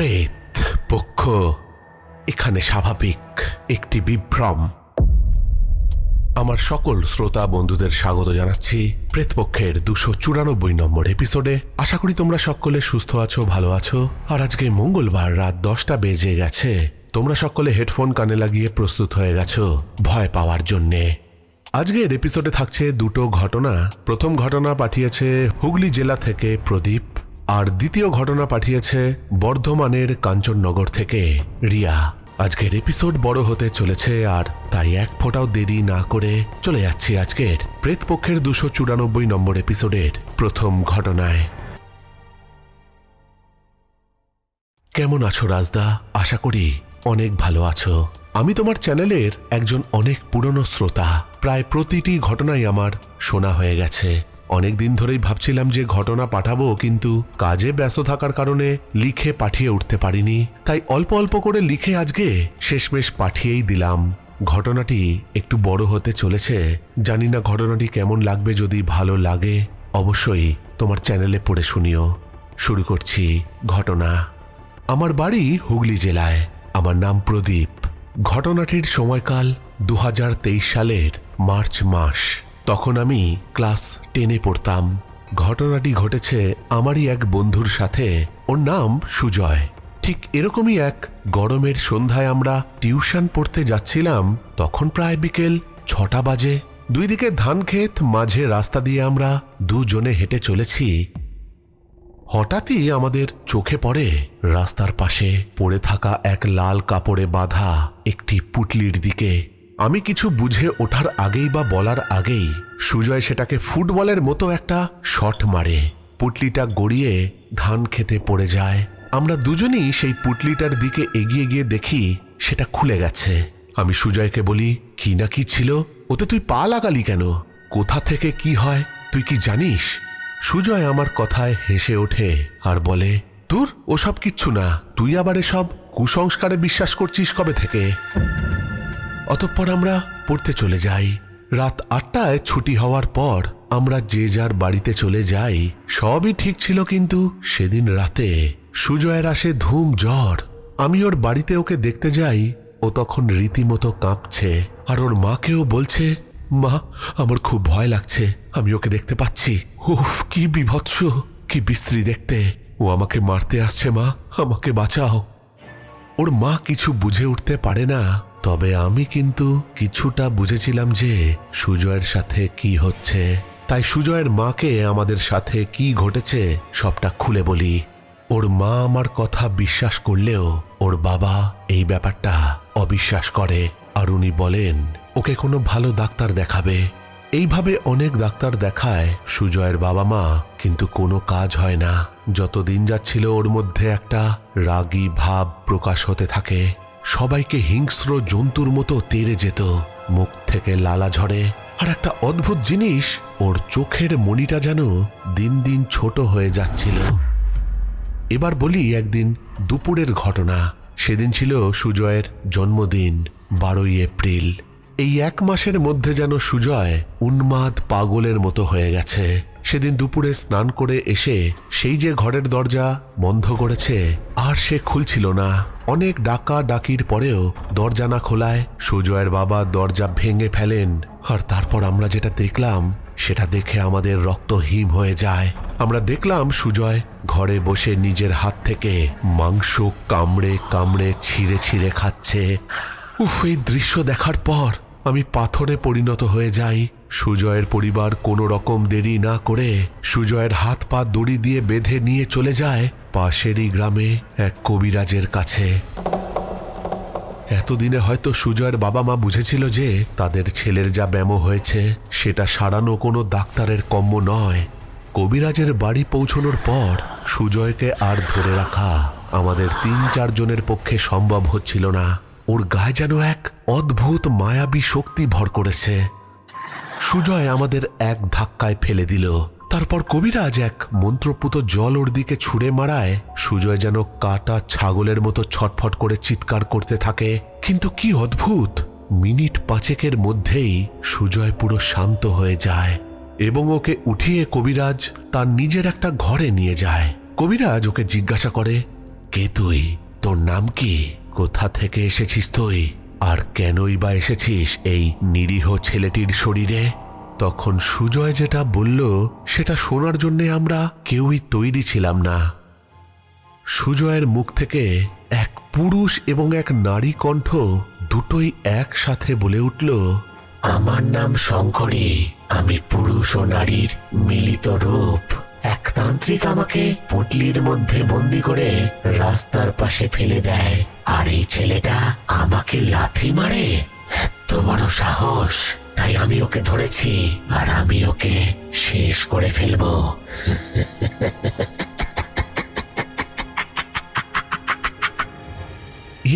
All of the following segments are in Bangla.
প্রেত পক্ষ, এখানে স্বাভাবিক একটি বিভ্রম। আমার সকল শ্রোতা বন্ধুদের স্বাগত জানাচ্ছি প্রেতপক্ষের দুশো চুরানব্বই নম্বর এপিসোডে আশা করি তোমরা সকলে সুস্থ আছো, ভালো আছো। আর আজকে মঙ্গলবার রাত দশটা বেজে গেছে। তোমরা সকলে হেডফোন কানে লাগিয়ে প্রস্তুত হয়ে গেছো ভয় পাওয়ার জন্যে। আজকের এপিসোডে থাকছে দুটো ঘটনা। প্রথম ঘটনা পাঠিয়েছে হুগলি জেলা থেকে প্রদীপ আর দ্বিতীয় ঘটনা পাঠিয়েছে বর্ধমানের কাঞ্চননগর থেকে। রিয়া, আজকের এপিসোড বড় হতে চলেছে আর তাই এক ফোঁটাও দেরি না করে চলে যাচ্ছি আজকের প্রেতপক্ষের দুশো চুরানব্বই নম্বর এপিসোডের প্রথম ঘটনায়। কেমন আছো রাজদা? আশা করি অনেক ভালো আছো। আমি তোমার চ্যানেলের একজন অনেক পুরনো শ্রোতা। প্রায় প্রতিটি ঘটনাই আমার শোনা হয়ে গেছে। অনেক দিন ধরেই ভাবছিলাম যে ঘটনা পাঠাবো, কিন্তু কাজে ব্যস্ত থাকার কারণে লিখে পাঠিয়ে উঠতে পারিনি। তাই অল্প অল্প করে লিখে আজকে শেষমেশ পাঠিয়েই দিলাম। ঘটনাটি একটু বড় হতে চলেছে। জানি না ঘটনাটি কেমন লাগবে, যদি ভালো লাগে, অবশ্যই তোমার চ্যানেলে পড়ে শুনিও। শুরু করছি ঘটনা। আমার বাড়ি হুগলি জেলায়। আমার নাম প্রদীপ। ঘটনাটির সময়কাল দু হাজার তেইশ সালের মার্চ মাস। তখন আমি ক্লাস টেনে পড়তাম। ঘটনাটি ঘটেছে আমারই এক বন্ধুর সাথে। ওর নাম সুজয়। ঠিক এরকমই এক গরমের সন্ধ্যায় আমরা টিউশন পড়তে যাচ্ছিলাম। তখন প্রায় বিকেল ছটা বাজে। দুই দিকে ধান ক্ষেত, মাঝে রাস্তা দিয়ে আমরা দুজনে হেঁটে চলেছি। হঠাৎই আমাদের চোখে পড়ে রাস্তার পাশে পড়ে থাকা এক লাল কাপড়ে বাঁধা একটি পুটলির দিকে। আমি কিছু বুঝে ওঠার আগেই বা বলার আগেই সুজয় সেটাকে ফুটবলের মতো একটা শট মারে। পুটলিটা গড়িয়ে ধান খেতে পড়ে যায়। আমরা দুজনেই সেই পুটলিটার দিকে এগিয়ে গিয়ে দেখি সেটা খুলে গেছে। আমি সুজয়কে বলি, কি না কি ছিল? ওতে তুই পা লাগালি কেন? কোথা থেকে কি হয়? তুই কি জানিস? সুজয় আমার কথায় হেসে ওঠে আর বলে, তোর ওসব কিচ্ছু না। তুই আবার এসব কুসংস্কারে বিশ্বাস করছিস কবে থেকে? অতঃপর আমরা পড়তে চলে যাই। রাত আটটায় ছুটি হওয়ার পর আমরা যে যার বাড়িতে চলে যাই, সবই ঠিক ছিল কিন্তু সেদিন রাতে সুজয়ের আসে ধুম জ্বর। আমি ওর বাড়িতে ওকে দেখতে যাই, ও তখন রীতিমতো কাঁপছে আর ওর মাকেও বলছে, মা, আমার খুব ভয় লাগছে, আমি ওকে দেখতে পাচ্ছি। উফ, কি বিভৎস, কি বিশ্রী দেখতে। ও আমাকে মারতে আসছে, মা, আমাকে বাঁচাও। ওর মা কিছু বুঝে উঠতে পারে না। তবে আমি কিন্তু কিছুটা বুঝেছিলাম যে সুজয়ের সাথে কি হচ্ছে। তাই সুজয়ের মাকে আমাদের সাথে কি ঘটেছে সবটা খুলে বলি। ওর মা আমার কথা বিশ্বাস করলেও ওর বাবা এই ব্যাপারটা অবিশ্বাস করে। আর উনি বলেন, ওকে কোনো ভালো ডাক্তার দেখাবে। এইভাবে অনেক ডাক্তার দেখায় সুজয়ের বাবা মা, কিন্তু কোনো কাজ হয় না। যত দিন যাচ্ছিল ওর মধ্যে একটা রাগী ভাব প্রকাশ হতে থাকে। সবাইকে হিংস্র জন্তুর মতো তেড়ে যেত, মুখ থেকে লালা ঝরে। আর একটা অদ্ভুত জিনিস, ওর চোখের মণিটা যেন দিন দিন ছোট হয়ে যাচ্ছিল। এবার বলি একদিন দুপুরের ঘটনা। সেদিন ছিল সুজয়ের জন্মদিন, বারোই এপ্রিল। এই এক মাসের মধ্যে যেন সুজয় উন্মাদ পাগলের মতো হয়ে গেছে। সেদিন দুপুরে স্নান করে এসে সেই যে ঘরের দরজা বন্ধ করেছে, আর সে খুলছিল না। অনেক ডাকা ডাকির পরেও দরজা না খোলায় সুজয়ের বাবা দরজা ভেঙে ফেলেন। আর তারপর আমরা যেটা দেখলাম, সেটা দেখে আমাদের রক্ত হিম হয়ে যায়। আমরা দেখলাম সুজয় ঘরে বসে নিজের হাত থেকে মাংস কামড়ে কামড়ে ছিঁড়ে ছিঁড়ে খাচ্ছে। উফ, এই দৃশ্য দেখার পর আমি পাথরে পরিণত হয়ে যাই। সুজয়ের পরিবার কোনো রকম দেরি না করে সুজয়ের হাত পা দড়ি দিয়ে বেঁধে নিয়ে চলে যায় পাশেরই গ্রামে এক কবিরাজের কাছে। এতদিনে হয়তো সুজয়ের বাবা মা বুঝেছিল যে তাদের ছেলের যা ব্যামো হয়েছে, সেটা সারানো কোনো ডাক্তারের কম্য নয়। কবিরাজের বাড়ি পৌঁছনোর পর সুজয়কে আর ধরে রাখা আমাদের তিন চারজনের পক্ষে সম্ভব হচ্ছিল না। ওর গায়ে যেন এক অদ্ভুত মায়াবী শক্তি ভর করেছে। সুজয় আমাদের এক ধাক্কায় ফেলে দিল। তারপর কবিরাজ এক মন্ত্রপুত জল ওর দিকে ছুঁড়ে মারায়। সুজয় যেন কাটা ছাগলের মতো ছটফট করে চিৎকার করতে থাকে। কিন্তু কি অদ্ভুত! মিনিট পাঁচেকের মধ্যেই সুজয় পুরো শান্ত হয়ে যায় এবং ওকে উঠিয়ে কবিরাজ তার নিজের একটা ঘরে নিয়ে যায়। কবিরাজ ওকে জিজ্ঞাসা করে, কে তুই? তোর নাম কি? কোথা থেকে এসেছিস তুই? আর কেনই বা এসেছিস এই নিরীহ ছেলেটির শরীরে? তখন সুজয় যেটা বলল, সেটা শোনার জন্যে আমরা কেউই তৈরি ছিলাম না। সুজয়ের মুখ থেকে এক পুরুষ এবং এক নারী কণ্ঠ দুটোই একসাথে বলে উঠল, আমার নাম শঙ্করী। আমি পুরুষ ও নারীর মিলিত রূপ। এক তান্ত্রিক আমাকে পুটলির মধ্যে বন্দি করে রাস্তার পাশে ফেলে দেয়। আর এই ছেলেটা আমাকে লাথি মারে? এত বড় সাহস। তাই আমি ওকে ধরেছি, আর আমি ওকে শেষ করে ফেলব।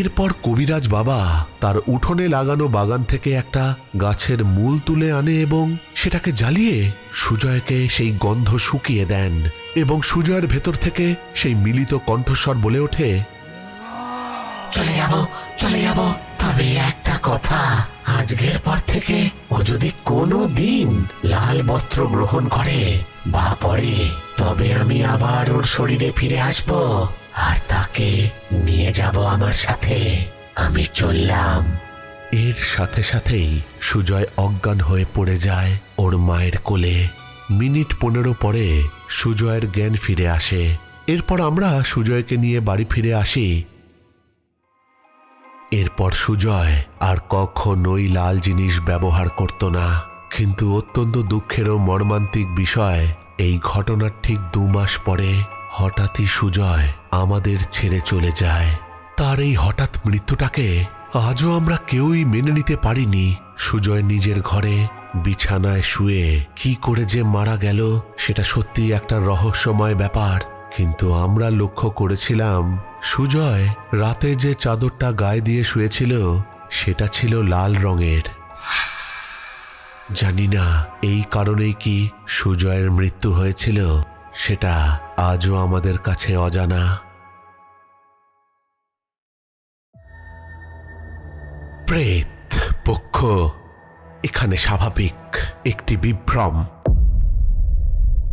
এরপর কবিরাজ বাবা তার উঠোনে লাগানো বাগান থেকে একটা গাছের মূল তুলে আনে এবং সেটাকে জ্বালিয়ে সুজয়কে সেই গন্ধ শুকিয়ে দেন এবং সুজয়ের ভেতর থেকে সেই মিলিত কণ্ঠস্বর বলে ওঠে চলে যাব চলে যাব। তবে একটা কথা, আজকের পর থেকে ও যদি কোনো দিন লাল বস্ত্র গ্রহণ করে, বা পরে, তবে আমি আবার ওর শরীরে ফিরে আসব আর তাকে নিয়ে যাব আমার সাথে। আমি চললাম। এর সাথে সাথেই সুজয় অজ্ঞান হয়ে পড়ে যায় ওর মায়ের কোলে। মিনিট পনেরো পরে সুজয়ের জ্ঞান ফিরে আসে। এরপর আমরা সুজয়কে নিয়ে বাড়ি ফিরে আসি এরপর সুজয় আর কখনোই লাল জিনিস ব্যবহার করত না। কিন্তু অত্যন্ত দুঃখেরও মর্মান্তিক বিষয়, এই ঘটনার ঠিক দু মাস পরে হঠাৎই সুজয় আমাদের ছেড়ে চলে যায়। তার এই হঠাৎ মৃত্যুটাকে আজও আমরা কেউই মেনে নিতে পারিনি। সুজয় নিজের ঘরে বিছানায় শুয়ে কি করে যে মারা গেল, সেটা সত্যি একটা রহস্যময় ব্যাপার। কিন্তু আমরা লক্ষ্য করেছিলাম সুজয় রাতে যে চাদরটা গায়ে দিয়ে শুয়েছিল, সেটা ছিল লাল রঙের। জানি না, এই কারণেই কি সুজয়ের মৃত্যু হয়েছিল, সেটা আজও আমাদের কাছে অজানা। প্রেত পক্ষ, এখানে স্বাভাবিক একটি বিভ্রম।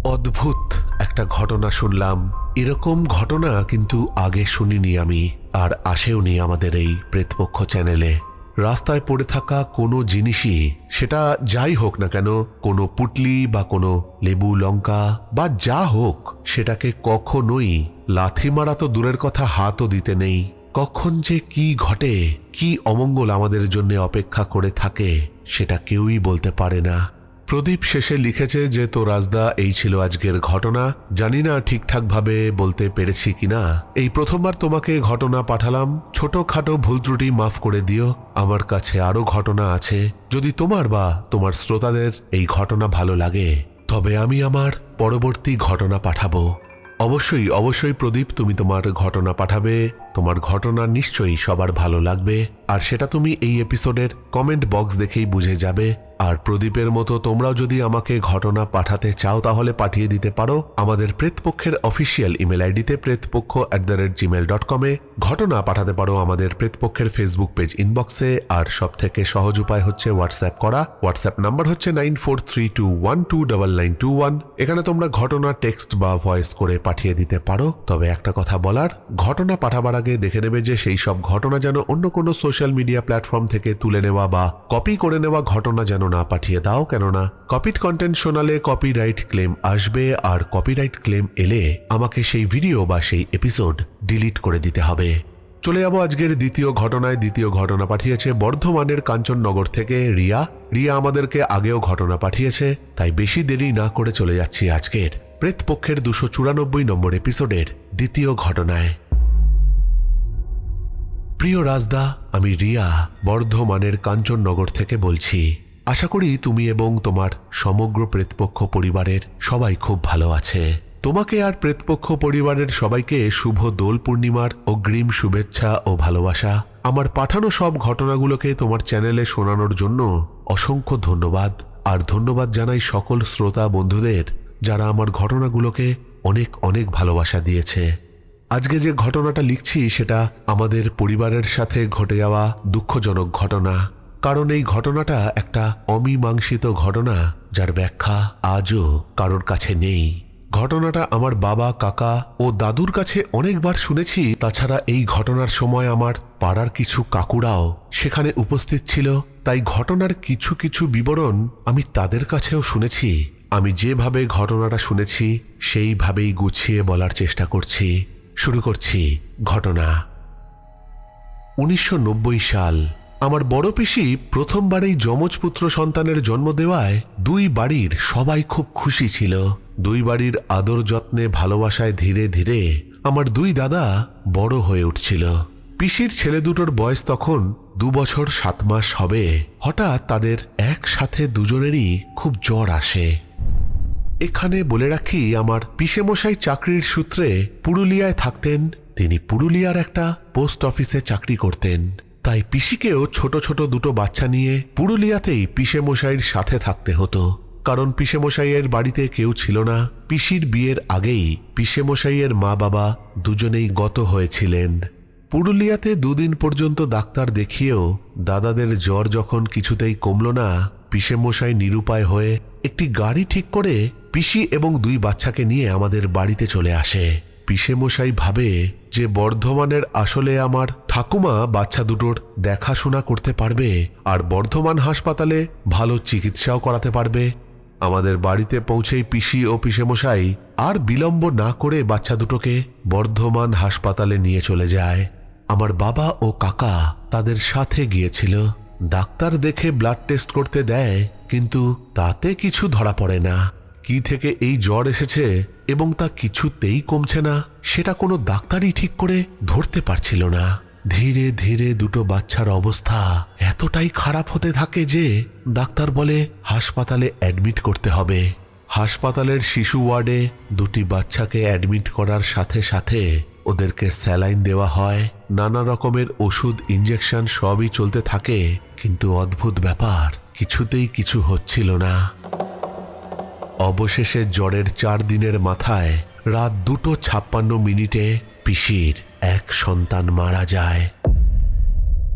অদ্ভুত একটা ঘটনা শুনলাম। এরকম ঘটনা কিন্তু আগে শুনিনি আমি, আর আসেওনি আমাদের এই প্রেতপক্ষ চ্যানেলে। রাস্তায় পড়ে থাকা কোনো জিনিসই, সেটা যাই হোক না কেন, কোনো পুটলি বা কোনো লেবু, লঙ্কা বা যা হোক, সেটাকে কখনোই লাথি মারা তো দূরের কথা, হাতও দিতে নেই। কখন যে কি ঘটে, কি অমঙ্গল আমাদের জন্য অপেক্ষা করে থাকে, সেটা কেউই বলতে পারে না। প্রদীপ শেষে লিখেছে যে, তো রাজদা, এই ছিল আজকের ঘটনা। জানি না ঠিকঠাকভাবে বলতে পেরেছি কিনা। এই প্রথমবার তোমাকে ঘটনা পাঠালাম। ছোটখাটো ভুল ত্রুটি মাফ করে দিও। আমার কাছে আরও ঘটনা আছে। যদি তোমার বা তোমার শ্রোতাদের এই ঘটনা ভালো লাগে, তবে আমি আমার পরবর্তী ঘটনা পাঠাবো। অবশ্যই অবশ্যই প্রদীপ, তুমি তোমার ঘটনা পাঠাবে। তোমার ঘটনা নিশ্চয়ই সবার ভালো লাগবে। আর সেটা তুমি এই এপিসোডের কমেন্ট বক্স দেখেই বুঝে যাবে। আর প্রদীপের মতো তোমরাও যদি আমাকে ঘটনা পাঠাতে চাও, তাহলে পাঠিয়ে দিতে পারো। আমাদের প্রেতপক্ষের অফিসিয়াল ইমেল আইডিতে Pretpokkho at the rate Gmail dot কমে ঘটনা পাঠাতে পারো আমাদের প্রেতপক্ষের ফেসবুক পেজ ইনবক্সে আর সব থেকে সহজ উপায় হচ্ছে হোয়াটসঅ্যাপ করা। হোয়াটসঅ্যাপ নাম্বার হচ্ছে nine four three two one two double nine two one এখানে তোমরা ঘটনা টেক্সট বা ভয়েস করে পাঠিয়ে দিতে পারো। তবে একটা কথা বলার, ঘটনা পাঠাবার আগে দেখে নেবে যে সেই সব ঘটনা যেন অন্য কোনো সোশ্যাল মিডিয়া প্ল্যাটফর্ম থেকে তুলে নেওয়া বা কপি করে নেওয়া ঘটনা যেন না পাঠিয়ে দাও, কেননা কপিড কন্টেন্ট শোনালে কপিরাইট ক্লেম আসবে আর কপিরাইট ক্লেম এলে আমাকে সেই ভিডিও বা সেই এপিসোড ডিলিট করে দিতে হবে। চলে যাব আজকের দ্বিতীয় ঘটনায়। দ্বিতীয় ঘটনা পাঠিয়েছে বর্ধমানের কাঞ্চননগর থেকে রিয়া। রিয়া আমাদেরকে আগেও ঘটনা পাঠিয়েছে, তাই বেশি দেরি না করে চলে যাচ্ছি আজকের প্রেতপক্ষের দুশো চুরানব্বই নম্বর এপিসোডের দ্বিতীয় ঘটনায়। প্রিয় রাজদা, আমি রিয়া, বর্ধমানের কাঞ্চননগর থেকে বলছি। আশা করি তুমি এবং তোমার সমগ্র প্রেতপক্ষ পরিবারের সবাই খুব ভালো আছে। তোমাকে আর প্রেতপক্ষ পরিবারের সবাইকে শুভ দোল পূর্ণিমার অগ্রিম শুভেচ্ছা ও ভালোবাসা। আমার পাঠানো সব ঘটনাগুলোকে তোমার চ্যানেলে শোনানোর জন্য অসংখ্য ধন্যবাদ। আর ধন্যবাদ জানাই সকল শ্রোতা বন্ধুদের যারা আমার ঘটনাগুলোকে অনেক অনেক ভালোবাসা দিয়েছে। আজকে যে ঘটনাটা লিখছি সেটা আমাদের পরিবারের সাথে ঘটে যাওয়া দুঃখজনক ঘটনা। কারণ এই ঘটনাটা একটা অমীমাংসিত ঘটনা যার ব্যাখ্যা আজও কারোর কাছে নেই। ঘটনাটা আমার বাবা, কাকা ও দাদুর কাছে অনেকবার শুনেছি। তাছাড়া এই ঘটনার সময় আমার পাড়ার কিছু কাকুরাও সেখানে উপস্থিত ছিল। তাই ঘটনার কিছু কিছু বিবরণ আমি তাদের কাছেও শুনেছি। আমি যেভাবে ঘটনাটা শুনেছি, সেইভাবেই গুছিয়ে বলার চেষ্টা করছি। শুরু করছি ঘটনা। উনিশশো নব্বই সাল আমার বড় পিসি প্রথমবারেই যমজ পুত্র সন্তানের জন্ম দেওয়ায় দুই বাড়ির সবাই খুব খুশি ছিল। দুই বাড়ির আদর যত্নে ভালোবাসায় ধীরে ধীরে আমার দুই দাদা বড় হয়ে উঠছিল। পিসির ছেলে দুটোর বয়স তখন দু বছর সাত মাস হবে। হঠাৎ তাদের একসাথে দুজনেরই খুব জ্বর আসে। এখানে বলে রাখি, আমার পিসেমশাই চাকরির সূত্রে পুরুলিয়ায় থাকতেন, তিনি পুরুলিয়ার একটা পোস্ট অফিসে চাকরি করতেন। তাই পিসিকেও ছোট ছোট দুটো বাচ্চা নিয়ে পুরুলিয়াতেই পিসেমশাইয়ের সাথে থাকতে হতো। কারণ পিসেমশাইয়ের বাড়িতে কেউ ছিল না, পিসির বিয়ের আগেই পিসেমশাইয়ের মা বাবা দুজনেই গত হয়েছিলেন। পুরুলিয়াতে দুদিন পর্যন্ত ডাক্তার দেখিয়েও দাদাদের জ্বর যখন কিছুতেই কমল না, পিসেমশাই নিরুপায় হয়ে একটি গাড়ি ঠিক করে পিসি এবং দুই বাচ্চাকে নিয়ে আমাদের বাড়িতে চলে আসে। পিসেমশাই ভাবে যে বর্ধমানের আসলে আমার ঠাকুমা বাচ্চা দুটোর দেখাশোনা করতে পারবে আর বর্ধমান হাসপাতালে ভালো চিকিৎসাও করাতে পারবে। আমাদের বাড়িতে পৌঁছেই পিসি ও পিসেমশাই আর বিলম্ব না করে বাচ্চা দুটোকে বর্ধমান হাসপাতালে নিয়ে চলে যায়। আমার বাবা ও কাকা তাদের সাথে গিয়েছিল। ডাক্তার দেখে ব্লাড টেস্ট করতে দেয়, কিন্তু তাতে কিছু ধরা পড়ে না। কি থেকে এই জ্বর এসেছে এবং তা কিছুতেই কমছে না। সেটা কোনো ডাক্তারই ঠিক করে ধরতে পারছিল না। ধীরে ধীরে দুটো বাচ্চার অবস্থা এতটাই খারাপ হতে থাকে যে ডাক্তার বলে হাসপাতালে অ্যাডমিট করতে হবে। হাসপাতালের শিশু ওয়ার্ডে দুটি বাচ্চাকে অ্যাডমিট করার সাথে সাথে ওদেরকে স্যালাইন দেওয়া হয়। নানা রকমের ওষুধ ইঞ্জেকশন সবই চলতে থাকে। কিন্তু অদ্ভুত ব্যাপার, কিছুতেই কিছু হচ্ছিল না। অবশেষে জ্বরের চার দিনের মাথায় রাত দুটো ছাপ্পান্ন মিনিটে পিসির এক সন্তান মারা যায়।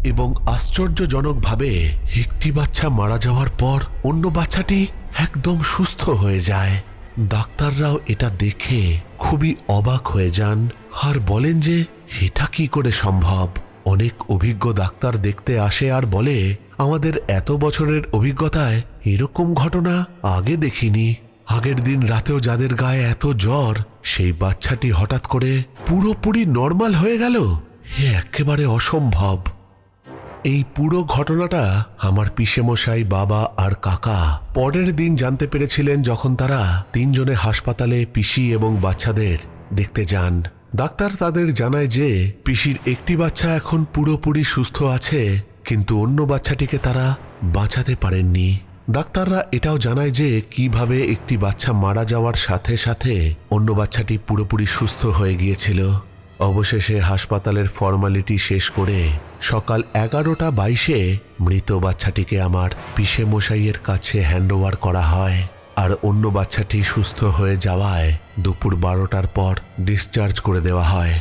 এবং আশ্চর্যজনকভাবে একটি বাচ্চা মারা যাওয়ার পর অন্য বাচ্চাটি একদম সুস্থ হয়ে যায়। ডাক্তাররাও এটা দেখে খুবই অবাক হয়ে যান আর বলেন যে, এটা কি করে সম্ভব? অনেক অভিজ্ঞ ডাক্তার দেখতে আসে আর বলে, আমাদের এত বছরের অভিজ্ঞতায় এরকম ঘটনা আগে দেখিনি। আগের দিন রাতেও যাদের গায়ে এত জ্বর, সেই বাচ্চাটি হঠাৎ করে পুরোপুরি নর্মাল হয়ে গেল। হে একেবারে অসম্ভব। এই পুরো ঘটনাটা আমার পিসেমশাই, বাবা আর কাকা পরের দিন জানতে পেরেছিলেন যখন তারা তিনজনে হাসপাতালে পিসি এবং বাচ্চাদের দেখতে যান। ডাক্তার তাদের জানায় যে, পিসির একটি বাচ্চা এখন পুরোপুরি সুস্থ আছে, কিন্তু অন্য বাচ্চাটিকে তারা বাঁচাতে পারেননি। ডাক্তাররা এটাও জানায় যে কীভাবে একটি বাচ্চা মারা যাওয়ার সাথে সাথে অন্য বাচ্চাটি পুরোপুরি সুস্থ হয়ে গিয়েছিল। অবশেষে হাসপাতালের ফর্মালিটি শেষ করে সকাল এগারোটা বাইশে মৃত বাচ্চাটিকে আমার পিসে মশাইয়ের কাছে হ্যান্ডওভার করা হয় আর অন্য বাচ্চাটি সুস্থ হয়ে যাওয়ায় দুপুর বারোটার পর ডিসচার্জ করে দেওয়া হয়।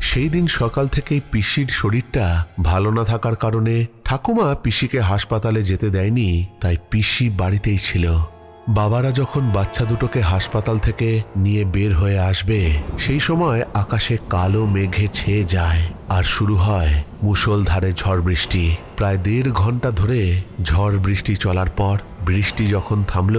সেই দিন সকাল থেকেই পিসির শরীরটা ভালো না থাকার কারণে ঠাকুমা পিসিকে হাসপাতালে যেতে দেয়নি, তাই পিসি বাড়িতেই ছিল। বাবারা যখন বাচ্চা দুটোকে হাসপাতাল থেকে নিয়ে বের হয়ে আসবে, সেই সময় আকাশে কালো মেঘে ছেয়ে যায় আর শুরু হয় মুষলধারে ঝড় বৃষ্টি। প্রায় দেড় ঘণ্টা ধরে ঝড় বৃষ্টি চলার পর বৃষ্টি যখন থামল,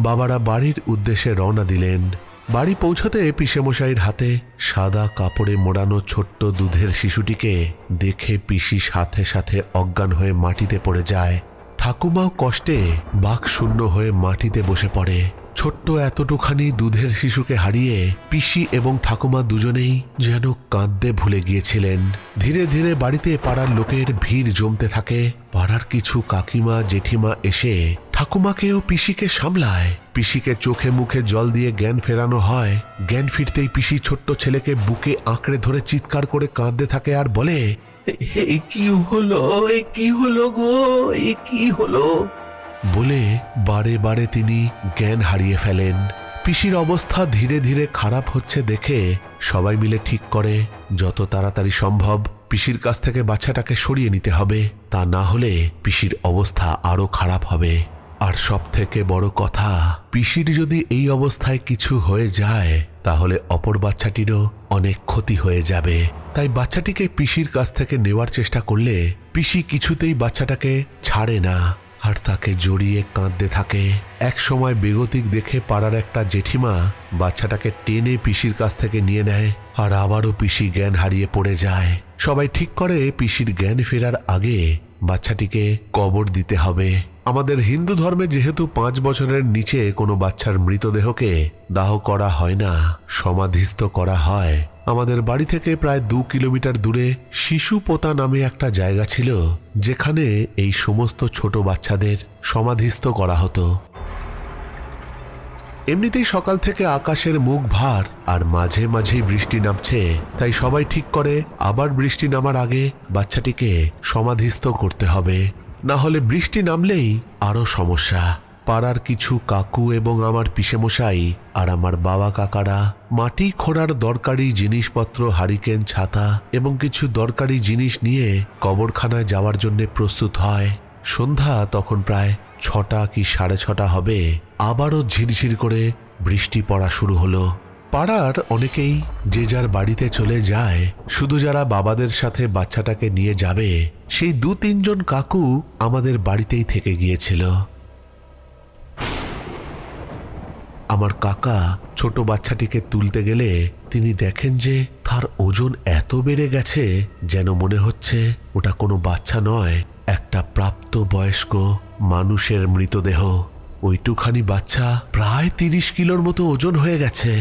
বাবারা বাড়ির উদ্দেশ্যে রওনা দিলেন। বাড়ি পৌঁছতে পিসেমশাইয়ের হাতে সাদা কাপড়ে মোড়ানো ছোট্ট দুধের শিশুটিকে দেখে পিসি সাথে সাথে অজ্ঞান হয়ে মাটিতে পড়ে যায়। ঠাকুমাও কষ্টে বাক শূন্য হয়ে মাটিতে বসে পড়ে। ছোট্ট এতটুখানি দুধের শিশুকে হারিয়ে পিসি এবং ঠাকুমা দুজনেই যেন কাঁদতে ভুলে গিয়েছিলেন। ধীরে ধীরে বাড়িতে পাড়ার লোকের ভিড় জমতে থাকে। পাড়ার কিছু কাকিমা, জেঠিমা এসে ঠাকুমাকেও পিসিকে সামলায়। পিসিকে চোখে মুখে জল দিয়ে জ্ঞান ফেরানো হয়। জ্ঞান ফিরতেই পিসি ছোট্ট ছেলেকে বুকে আঁকড়ে ধরে চিৎকার করে কাঁদতে থাকে আর বলে এ কি হলো? এ কি হলো গো? এ কি হলো? বলে বারে বারে তিনি জ্ঞান হারিয়ে ফেলেন। পিসির অবস্থা ধীরে ধীরে খারাপ হচ্ছে দেখে সবাই মিলে ঠিক করে। যত তাড়াতাড়ি সম্ভব পিসির কাছ থেকে বাচ্চাটাকে সরিয়ে নিতে হবে। তা না হলে পিসির অবস্থা আরও খারাপ হবে। আর সব থেকে বড় কথা, পিসির যদি এই অবস্থায় কিছু হয়ে যায়, তাহলে অপর বাচ্চাটিরও অনেক ক্ষতি হয়ে যাবে। তাই বাচ্চাটিকে পিসির কাছ থেকে নেওয়ার চেষ্টা করলে পিসি কিছুতেই বাচ্চাটাকে ছাড়ে না আর তাকে জড়িয়ে কাঁদতে থাকে। এক সময় বেগতিক দেখে পাড়ার একটা জেঠিমা বাচ্চাটাকে টেনে পিসির কাছ থেকে নিয়ে নেয় আর আবারও পিসি জ্ঞান হারিয়ে পড়ে যায়। সবাই ঠিক করে পিসির জ্ঞান ফেরার আগে বাচ্চাটিকে কবর দিতে হবে। আমাদের হিন্দু ধর্মে যেহেতু পাঁচ বছরের নিচে কোনো বাচ্চার মৃতদেহকে দাহ করা হয় না, সমাধিস্থ করা হয়, আমাদের বাড়ি থেকে প্রায় দু কিলোমিটার দূরে শিশু পোতা নামে একটা জায়গা ছিল, যেখানে এই সমস্ত ছোট বাচ্চাদের সমাধিস্থ করা হতো। এমনিতেই সকাল থেকে আকাশের মুখ ভার আর মাঝে মাঝেই বৃষ্টি নামছে, তাই সবাই ঠিক করে আবার বৃষ্টি নামার আগে বাচ্চাটিকে সমাধিস্থ করতে হবে। না হলে বৃষ্টি নামলেই আরও সমস্যা। পাড়ার কিছু কাকু এবং আমার পিসেমশাই আর আমার বাবা কাকারা, মাটি খোঁড়ার দরকারি জিনিসপত্র, হারিকেন, ছাতা এবং কিছু দরকারি জিনিস নিয়ে কবরখানায় যাওয়ার জন্য প্রস্তুত হয়। সন্ধ্যা তখন প্রায় ছটা কি সাড়ে ছটা হবে। আবারও ঝিরঝির করে বৃষ্টি পড়া শুরু হলো। পাড়ার অনেকেই যে যার বাড়িতে চলে যায়, শুধু যারা বাবাদের সাথে বাচ্চাটাকে নিয়ে যাবে, সেই দু তিনজন কাকু আমাদের বাড়িতেই থেকে গিয়েছিল। আমার কাকা ছোট বাচ্চাটিকে তুলতে গেলে তিনি দেখেন যে তার ওজন এত বেড়ে গেছে, যেন মনে হচ্ছে ওটা কোনো বাচ্চা নয়। একটা প্রাপ্ত বয়স্ক মানুষের মৃতদেহ। ওইটুখানি বাচ্চা প্রায় তিরিশ কিলোর মতো ওজন হয়ে গেছে।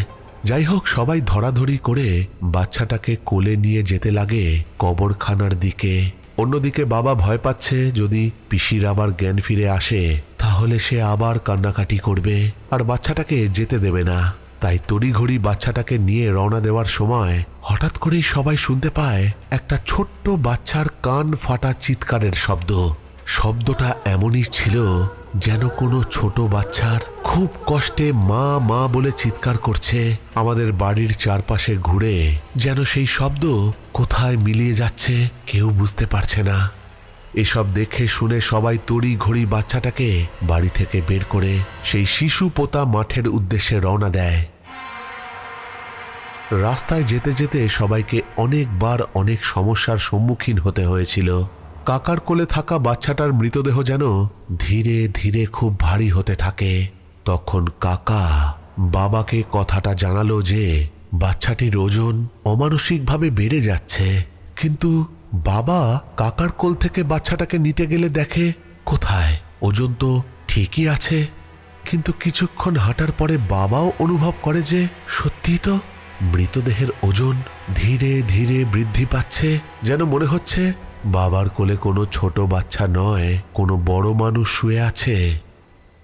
যাই হোক, সবাই ধরাধরি করে বাচ্চাটাকে কোলে নিয়ে যেতে লাগে কবরখানার দিকে। অন্যদিকে বাবা ভয় পাচ্ছে যদি পিসির আবার জ্ঞান ফিরে আসে, তাহলে সে আবার কান্নাকাটি করবে আর বাচ্চাটাকে যেতে দেবে না। তাই তড়িঘড়ি বাচ্চাটাকে নিয়ে রওনা দেওয়ার সময় হঠাৎ করেই সবাই শুনতে পায় একটা ছোট্ট বাচ্চার কান ফাটা চিৎকারের শব্দ। শব্দটা এমনই ছিল যেন কোনো ছোট বাচ্চার খুব কষ্টে মা মা বলে চিৎকার করছে। আমাদের বাড়ির চারপাশে ঘুরে যেন সেই শব্দ কোথায় মিলিয়ে যাচ্ছে কেউ বুঝতে পারছে না। এসব দেখে শুনে সবাই তড়ি ঘড়ি বাচ্চাটাকে বাড়ি থেকে বের করে সেই শিশু পোতা মাঠের উদ্দেশ্যে রওনা দেয়। রাস্তায় যেতে যেতে সবাইকে অনেকবার অনেক সমস্যার সম্মুখীন হতে হয়েছিল। কাকার কোলে থাকা বাচ্চাটার মৃতদেহ যেন ধীরে ধীরে খুব ভারী হতে থাকে। তখন কাকা বাবাকে কথাটা জানালো যে, বাচ্চাটির ওজন অমানসিকভাবে বেড়ে যাচ্ছে। কিন্তু বাবা কাকার কোল থেকে বাচ্চাটাকে নিতে গেলে দেখে কোথায়? ওজন তো ঠিকই আছে। কিন্তু কিছুক্ষণ হাঁটার পরে বাবাও অনুভব করে যে সত্যি তো মৃতদেহের ওজন ধীরে ধীরে বৃদ্ধি পাচ্ছে, যেন মনে হচ্ছে বাবার কোলে কোনো ছোট বাচ্চা নয়, কোনো বড় মানুষ শুয়ে আছে।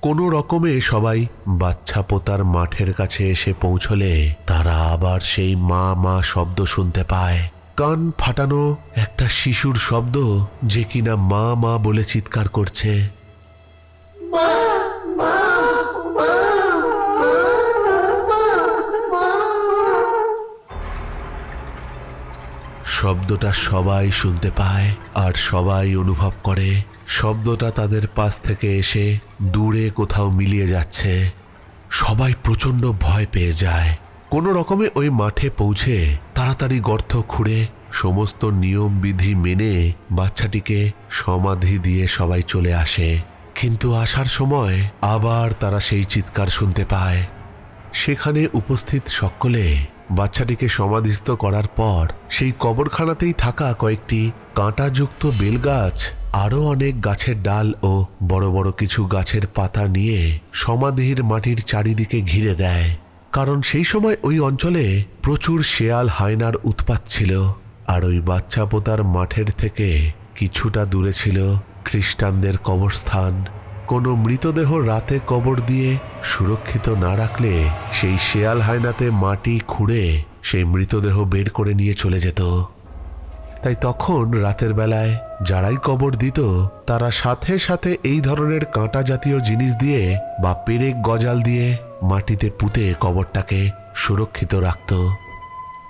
কোনো রকমে সবাই বাচ্চা পোতার মাঠের কাছে এসে পৌঁছলে তারা আবার সেই মা মা শব্দ শুনতে পায়। কান ফাটানো একটা শিশুর শব্দ যে কিনা মা মা বলে চিৎকার করছে। শব্দটা সবাই শুনতে পায় আর সবাই অনুভব করে। শব্দটা তাদের পাশ থেকে এসে দূরে কোথাও মিলিয়ে যাচ্ছে। সবাই প্রচণ্ড ভয় পেয়ে যায়। কোনো রকমে ওই মাঠে পৌঁছে তাড়াতাড়ি গর্ত খুঁড়ে সমস্ত নিয়ম বিধি মেনে বাচ্চাটিকে সমাধি দিয়ে সবাই চলে আসে। কিন্তু আসার সময় আবার তারা সেই চিৎকার শুনতে পায়। সেখানে উপস্থিত সকলে বাচ্চাটিকে সমাধিস্থ করার পর সেই কবরখানাতেই থাকা কয়েকটি কাঁটাযুক্ত বেলগাছ, আরও অনেক গাছের ডাল ও বড় বড় কিছু গাছের পাতা নিয়ে সমাধির মাটির চারিদিকে ঘিরে দেয়। কারণ সেই সময় ওই অঞ্চলে প্রচুর শেয়াল হায়নার উৎপাত ছিল আর ওই বাচ্চা পোতার মাঠের থেকে কিছুটা দূরে ছিল খ্রিস্টানদের কবরস্থান। কোনো মৃতদেহ রাতে কবর দিয়ে সুরক্ষিত না রাখলে সেই শেয়াল হায়নাতে মাটি খুঁড়ে সেই মৃতদেহ বের করে নিয়ে চলে যেত। তাই তখন রাতের বেলায় যারাই কবর দিত, তারা সাথে সাথে এই ধরনের কাঁটা জাতীয় জিনিস দিয়ে বা পেরেক গজাল দিয়ে মাটিতে পুঁতে কবরটাকে সুরক্ষিত রাখত।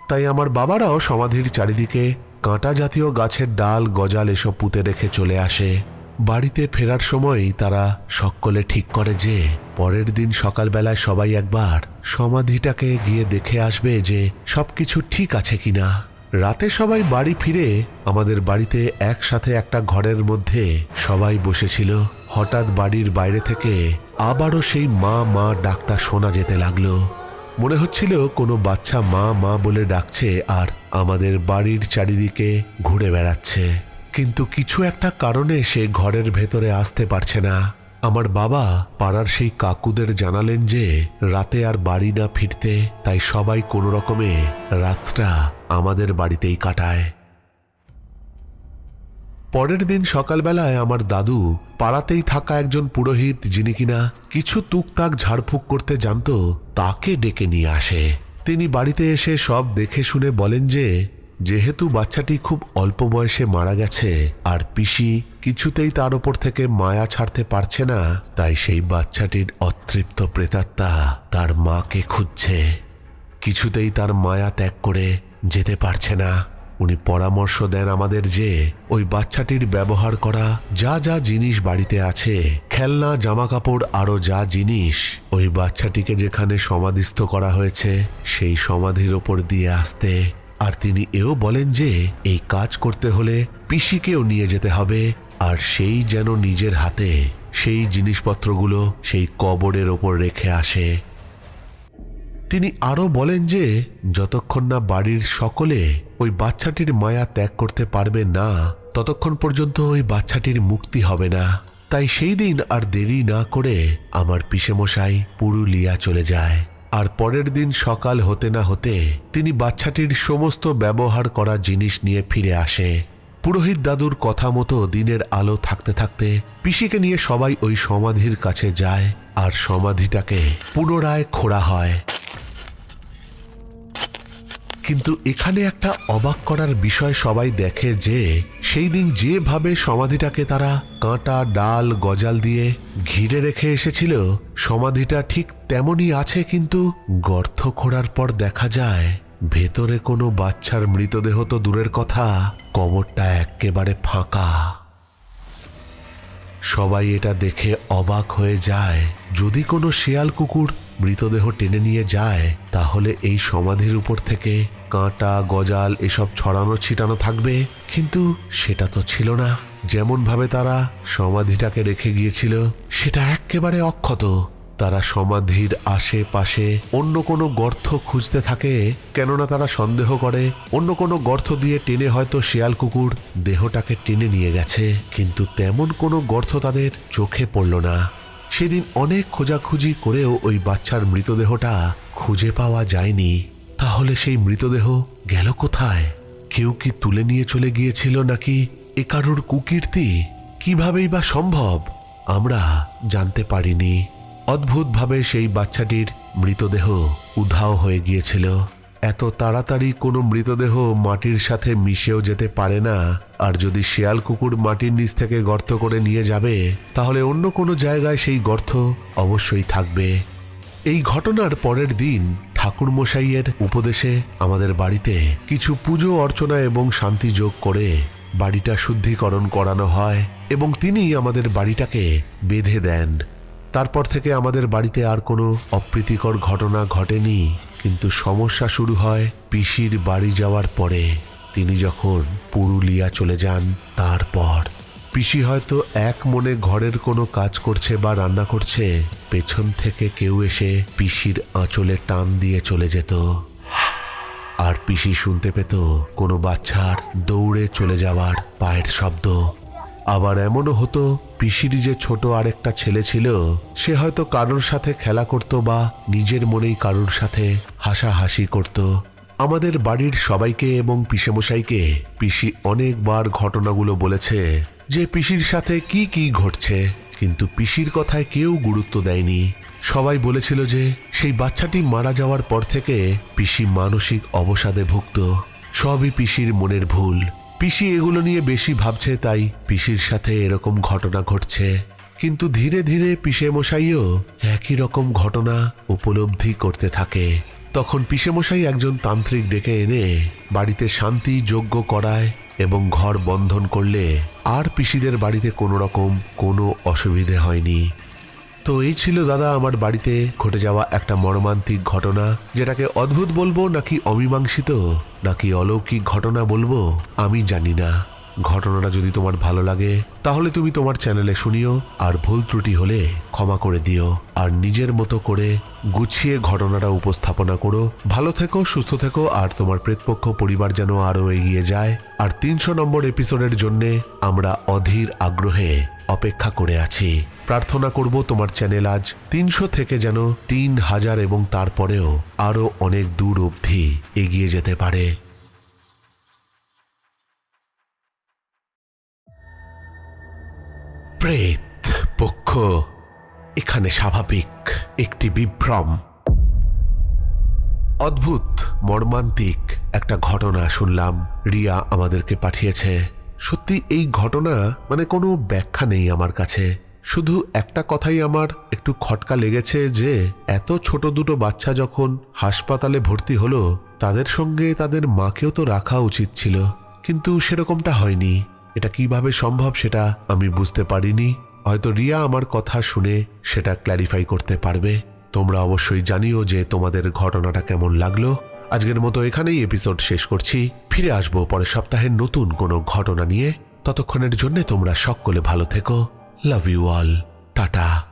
তাই আমার বাবারাও সমাধির চারিদিকে কাঁটা জাতীয় গাছের ডাল গজাল এসব পুঁতে রেখে চলে আসে। বাড়িতে ফেরার সময় তারা সকলে ঠিক করে যে, পরের দিন সকালবেলায় সবাই একবার সমাধিটাকে গিয়ে দেখে আসবে যে, সবকিছু ঠিক আছে কিনা। রাতে সবাই বাড়ি ফিরে আমাদের বাড়িতে একসাথে একটা ঘরের মধ্যে সবাই বসেছিল। হঠাৎ বাড়ির বাইরে থেকে আবারও সেই মা মা ডাকটা শোনা যেতে লাগল। মনে হচ্ছিল কোনো বাচ্চা মা মা বলে ডাকছে আর আমাদের বাড়ির চারিদিকে ঘুরে বেড়াচ্ছে। কিন্তু কিছু একটা কারণে সে ঘরের ভেতরে আসতে পারছে না। আমার বাবা পাড়ার সেই কাকুদের জানালেন যে, রাতে আর বাড়ি না ফিরতে, তাই সবাই কোনো রকমে রাতটা আমাদের বাড়িতেই কাটায়। পরের দিন সকালবেলায় আমার দাদু পাড়াতেই থাকা একজন পুরোহিত, যিনি কিনা কিছু তুকতাক ঝাড়ফুঁক করতে জানতো, তাকে ডেকে নিয়ে আসে। তিনি বাড়িতে এসে সব দেখে শুনে বলেন যে যেহেতু বাচ্চাটি খুব অল্প বয়সে মারা গেছে, আর পিসি কিছুতেই তার ওপর থেকে মায়া ছাড়তে পারছে না, তাই সেই বাচ্চাটির অতৃপ্ত প্রেতাত্মা তার মাকে খুঁজছে। কিছুতেই তার মায়া ত্যাগ করে যেতে পারছে না। উনি পরামর্শ দেন আমাদের যে, ওই বাচ্চাটির ব্যবহার করা যা যা জিনিস বাড়িতে আছে, খেলনা জামা কাপড় আরও যা জিনিস, ওই বাচ্চাটিকে যেখানে সমাধিস্থ করা হয়েছে, সেই সমাধির ওপর দিয়ে আসতে আর তিনি এও বলেন যে, এই কাজ করতে হলে পিসিকেও নিয়ে যেতে হবে, আর সেই যেন নিজের হাতে সেই জিনিসপত্রগুলো সেই কবরের ওপর রেখে আসে। তিনি আরও বলেন যে, যতক্ষণ না বাড়ির সকলে ওই বাচ্চাটির মায়া ত্যাগ করতে পারবে না, ততক্ষণ পর্যন্ত ওই বাচ্চাটির মুক্তি হবে না। তাই সেই দিন আর দেরি না করে আমার পিসেমশাই পুরুলিয়া চলে যায়। আর পরের দিন সকাল হতে না হতে তিনি বাচ্চাটির সমস্ত ব্যবহার করা জিনিস নিয়ে ফিরে আসে। পুরোহিত দাদুর কথা মতো দিনের আলো থাকতে থাকতে পিসিকে নিয়ে সবাই ওই সমাধির কাছে যায় আর সমাধিটাকে পুনরায় খোঁড়া হয়। কিন্তু এখানে একটা অবাক করার বিষয় সবাই দেখে যে, সেই দিন যেভাবে সমাধিটাকে তারা কাঁটা, ডাল, গজাল দিয়ে ঘিরে রেখে এসেছিল, সমাধিটা ঠিক তেমনই আছে কিন্তু গর্ত খোঁড়ার পর দেখা যায়, ভেতরে কোনো বাচ্চার মৃতদেহ তো দূরের কথা, কবরটা একেবারে ফাঁকা। সবাই এটা দেখে অবাক হয়ে যায়, যদি কোনো শেয়াল কুকুর মৃতদেহ টেনে নিয়ে যায়, তাহলে এই সমাধির উপর থেকে কাঁটা, গজাল, এসব ছড়ানো, ছিটানো থাকবে। কিন্তু সেটা তো ছিল না। যেমনভাবে তারা সমাধিটাকে রেখে গিয়েছিল, সেটা একেবারে অক্ষত। তারা সমাধির আশেপাশে অন্য কোনো গর্ত খুঁজতে থাকে, কেননা তারা সন্দেহ করে, অন্য কোনো গর্ত দিয়ে টেনে হয়তো শিয়াল কুকুর দেহটাকে টেনে নিয়ে গেছে। কিন্তু তেমন কোনো গর্ত তাদের চোখে পড়ল না। সেদিন অনেক খোঁজাখুঁজি করেও ওই বাচ্চার মৃতদেহটা খুঁজে পাওয়া যায়নি। তাহলে সেই মৃতদেহ গেল কোথায়? কেউ কি তুলে নিয়ে চলে গিয়েছিল নাকি এ কারোর কুকীর্তি? কিভাবেই বা সম্ভব? আমরা জানতে পারিনি। অদ্ভুতভাবে সেই বাচ্চাটির মৃতদেহ উধাও হয়ে গিয়েছিল। এত তাড়াতাড়ি কোনো মৃতদেহ মাটির সাথে মিশেও যেতে পারে না। আর যদি শেয়াল কুকুর মাটির নিচ থেকে গর্ত করে নিয়ে যাবে, তাহলে অন্য কোনো জায়গায় সেই গর্ত অবশ্যই থাকবে। এই ঘটনার পরের দিন ঠাকুর মশাইয়ের উপদেশে আমাদের বাড়িতে কিছু পুজো অর্চনা এবং শান্তি যোগ করে বাড়িটা শুদ্ধিকরণ করানো হয় এবং তিনি আমাদের বাড়িটাকে বেঁধে দেন। তারপর থেকে আমাদের বাড়িতে আর কোনো অপ্রীতিকর ঘটনা ঘটেনি, কিন্তু সমস্যা শুরু হয় পিসির বাড়ি যাওয়ার পরে। তিনি যখন পুরুলিয়া চলে যান, তারপর। পিসি হয়তো এক মনে ঘরের কোনো কাজ করছে বা রান্না করছে পেছন থেকে কেউ এসে পিসির আঁচলে টান দিয়ে চলে যেত। আর পিসি শুনতে পেত কোনো বাচ্চার দৌড়ে চলে যাওয়ার পায়ের শব্দ। আবার এমনও হতো, পিসির যে ছোট আরেকটা ছেলে ছিল, সে হয়তো কারোর সাথে খেলা করত বা নিজের মনেই কারোর সাথে হাসাহাসি করত। আমাদের বাড়ির সবাইকে এবং পিসেমশাইকে পিসি অনেকবার ঘটনাগুলো বলেছে যে পিসির সাথে কি কি ঘটছে। কিন্তু পিসির কথায় কেউ গুরুত্ব দেয়নি। সবাই বলেছিল যে সেই বাচ্চাটি মারা যাওয়ার পর থেকে পিসি মানসিক অবসাদে ভুগত সবই পিসির মনের ভুল। পিসি এগুলো নিয়ে বেশি ভাবছে, তাই পিসির সাথে এরকম ঘটনা ঘটছে। কিন্তু ধীরে ধীরে পিসে মশাইও একই রকম ঘটনা উপলব্ধি করতে থাকে। তখন পিসেমশাই একজন তান্ত্রিক ডেকে এনে বাড়িতে শান্তি যোগ্য করায় এবং ঘর বন্ধন করলে আর পিসিদের বাড়িতে কোনো রকম কোনো অসুবিধে হয়নি। তো এই ছিল দাদা আমার বাড়িতে ঘটে যাওয়া একটা মর্মান্তিক ঘটনা। যেটাকে অদ্ভুত বলব নাকি অমীমাংসিত নাকি অলৌকিক ঘটনা বলব, আমি জানি না। ঘটনাটা যদি তোমার ভালো লাগে, তাহলে তুমি তোমার চ্যানেলে শুনিও, আর ভুল ত্রুটি হলে ক্ষমা করে দিও। আর নিজের মতো করে গুছিয়ে ঘটনাটা উপস্থাপনা করো। ভালো থেকো, সুস্থ থেকো, আর তোমার প্রেতপক্ষ পরিবার যেন আরও এগিয়ে যায়। আর তিনশো নম্বর এপিসোডের জন্যে আমরা অধীর আগ্রহে অপেক্ষা করে আছি। প্রার্থনা করব তোমার চ্যানেল আজ তিনশো থেকে যেন তিন হাজার এবং তারপরেও আরও অনেক দূর অবধি এগিয়ে যেতে পারে। প্রেত পক্ষ এখানে স্বাভাবিক। একটি বিভ্রম। অদ্ভুত, মর্মান্তিক একটা ঘটনা শুনলাম। রিয়া আমাদেরকে পাঠিয়েছে। সত্যি এই ঘটনা মানে কোনো ব্যাখ্যা নেই আমার কাছে। শুধু একটা কথাই আমার একটু খটকা লেগেছে যে, এত ছোট দুটো বাচ্চা যখন হাসপাতালে ভর্তি হলো, তাদের সঙ্গে তাদের মাকেও তো রাখা উচিত ছিল। কিন্তু সেরকমটা হয়নি। এটা কীভাবে সম্ভব সেটা আমি বুঝতে পারিনি। হয়তো রিয়া আমার কথা শুনে সেটা ক্ল্যারিফাই করতে পারবে। তোমরা অবশ্যই জানিও যে তোমাদের ঘটনাটা কেমন লাগল। আজকের মতো এখানেই এপিসোড শেষ করছি। ফিরে আসব পরের সপ্তাহের নতুন কোনো ঘটনা নিয়ে। ততক্ষণের জন্য তোমরা সকলে ভালো থেকো। Love you all tata